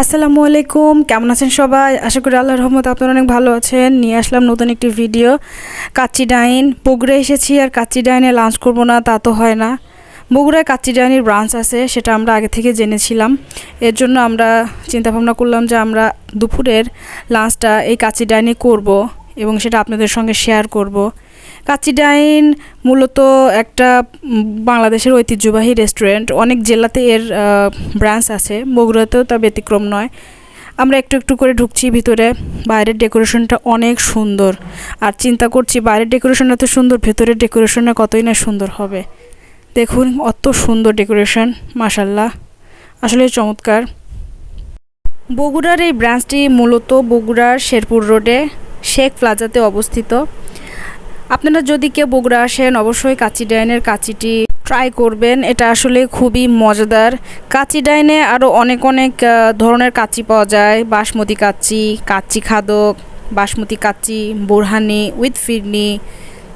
আসসালামু আলাইকুম, কেমন আছেন সবাই? আশা করি আল্লাহর রহমত আপনারা অনেক ভালো আছেন। নিয়ে আসলাম নতুন একটি ভিডিও। কাচ্চি ডাইন। বগুড়া এসেছি আর কাচ্চি ডাইনে লাঞ্চ করব না, তা তো হয় না। বগুড়ায় কাচ্চি ডাইনের ব্রাঞ্চ আছে, সেটা আমরা আগে থেকে জেনেছিলাম। এর জন্য আমরা চিন্তাভাবনা করলাম যে আমরা দুপুরের লাঞ্চটা এই কাচ্চি ডাইনে করব। এবং সেটা আপনাদের সঙ্গে শেয়ার করব। কাচ্চি ডাইন মূলত একটা বাংলাদেশের ঐতিহ্যবাহী রেস্টুরেন্ট অনেক জেলাতে এর ব্রাঞ্চ আছে। বগুড়াতেও তা ব্যতিক্রম নয়। আমরা একটু একটু করে ঢুকছি ভিতরে। বাইরের ডেকোরেশনটা অনেক সুন্দর। আর চিন্তা করছি বাইরের ডেকোরেশন এত সুন্দর, ভেতরের ডেকোরেশনটা কতই না সুন্দর হবে। দেখুন অত সুন্দর ডেকোরেশন মাসাল্লাহ আসলে চমৎকার। বগুড়ার এই ব্রাঞ্চটি মূলত বগুড়ার শেরপুর রোডে শেখ প্লাজাতে অবস্থিত। আপনারা যদি কেউ বগুড়া আসেন, অবশ্যই কাচি ডাইনের কাচিটি ট্রাই করবেন। এটা আসলে খুবই মজাদার। কাচি ডাইনে আরও অনেক অনেক ধরনের কাচি পাওয়া যায়। বাসমতি কাচ্চি কাচ্চি খাদক, বাসমতি কাচ্চি বোরহানি উইথ ফিরনি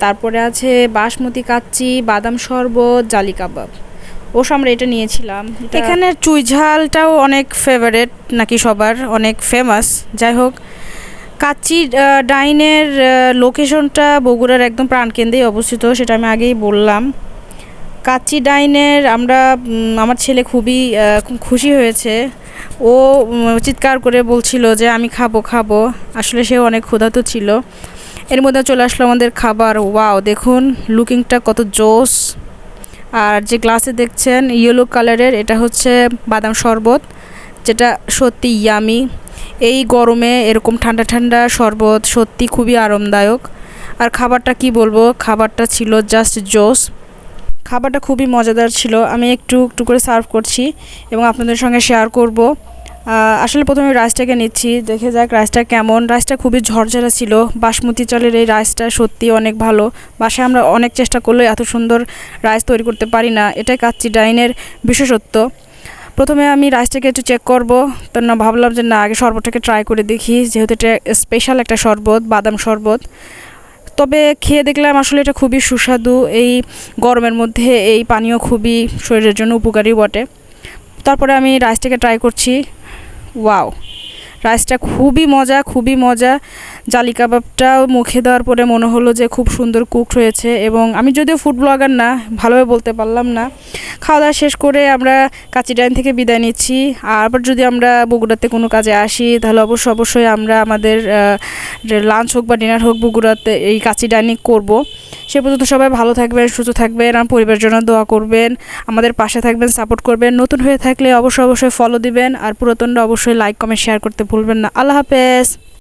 তারপরে আছে বাসমতি কাচ্চি বাদাম শরবত, জালি কাবাব। অবশ্য আমরা এটা নিয়েছিলাম। এখানে চুই ঝালটাও অনেক ফেভারেট নাকি সবার, অনেক ফেমাস যাই হোক কাচ্চি ডাইনের লোকেশনটা বগুড়ার একদম প্রাণকেন্দ্রেই অবস্থিত, সেটা আমি আগেই বললাম। কাচ্চি ডাইনের, আমরা আমার ছেলে খুবই খুব খুশি হয়েছে। ও চিৎকার করে বলছিল যে, আমি খাব খাব। আসলে সেও অনেক ক্ষুধার্ত ছিল। এর মধ্যে চলে আসলো আমাদের খাবার। ওয়াও, দেখুন, লুকিংটা কত জোস। আর যে গ্লাসে দেখছেন, ইয়েলো কালারের, এটা হচ্ছে বাদাম শরবত। যেটা সত্যি ইয়ামি এই গরমে এরকম ঠান্ডা ঠান্ডা শরবত সত্যি খুবই আরামদায়ক। আর খাবারটা কি বলব? খাবারটা ছিল জাস্ট জোস। খাবারটা খুবই মজাদার ছিল। আমি একটু একটু করে সার্ভ করছি এবং আপনাদের সঙ্গে শেয়ার করব। আসলে প্রথমে রাইসটাকে নিচ্ছি। দেখে যাক রাইসটা কেমন। রাইসটা খুবই ঝরঝরা ছিল। বাসমতি চালের এই রাইসটা সত্যি অনেক ভালো। বাসায় আমরা অনেক চেষ্টা করলেও এত সুন্দর রাইস তৈরি করতে পারি না। এটাই কাচ্চি ডাইনের বিশেষত্ব। প্রথমে আমি রাইসটাকে একটু চেক করব। তো না, ভাবলাম যে না, আগে শরবতটাকে ট্রাই করে দেখি। যেহেতু এটা স্পেশাল একটা শরবত, বাদাম শরবত। তবে খেয়ে দেখলাম আসলে এটা খুবই সুস্বাদু। এই গরমের মধ্যে এই পানীয় খুবই শরীরের জন্য উপকারী বটে। তারপরে আমি রাইসটাকে ট্রাই করছি। ওয়াও! রাইসটা খুবই মজা খুবই মজা। জালি কাবাবটাও মুখে দেওয়ার পরে মনে হলো যে খুব সুন্দর কুকড হয়েছে। এবং আমি যদিও ফুড ব্লগার না, ভালোভাবে বলতে পারলাম না। খাওয়া দাওয়া শেষ করে আমরা কাচি ডাইন থেকে বিদায় নিচ্ছি। আর আবার যদি আমরা বগুড়াতে কোনো কাজে আসি, তাহলে অবশ্যই অবশ্যই আমরা আমাদের লাঞ্চ হোক বা ডিনার হোক বগুড়াতে এই কাচি ডাইনি করব। সে পর্যন্ত সবাই ভালো থাকবেন, সুস্থ থাকবেন আর পরিবারের জন্য দোয়া করবেন, আমাদের পাশে থাকবেন সাপোর্ট করবেন, নতুন হয়ে থাকলে অবশ্যই অবশ্যই ফলো দিবেন, আর পুরাতনরা অবশ্যই লাইক কমেন্ট শেয়ার করতে ভুলবেন না। আল্লাহ হাফেজ।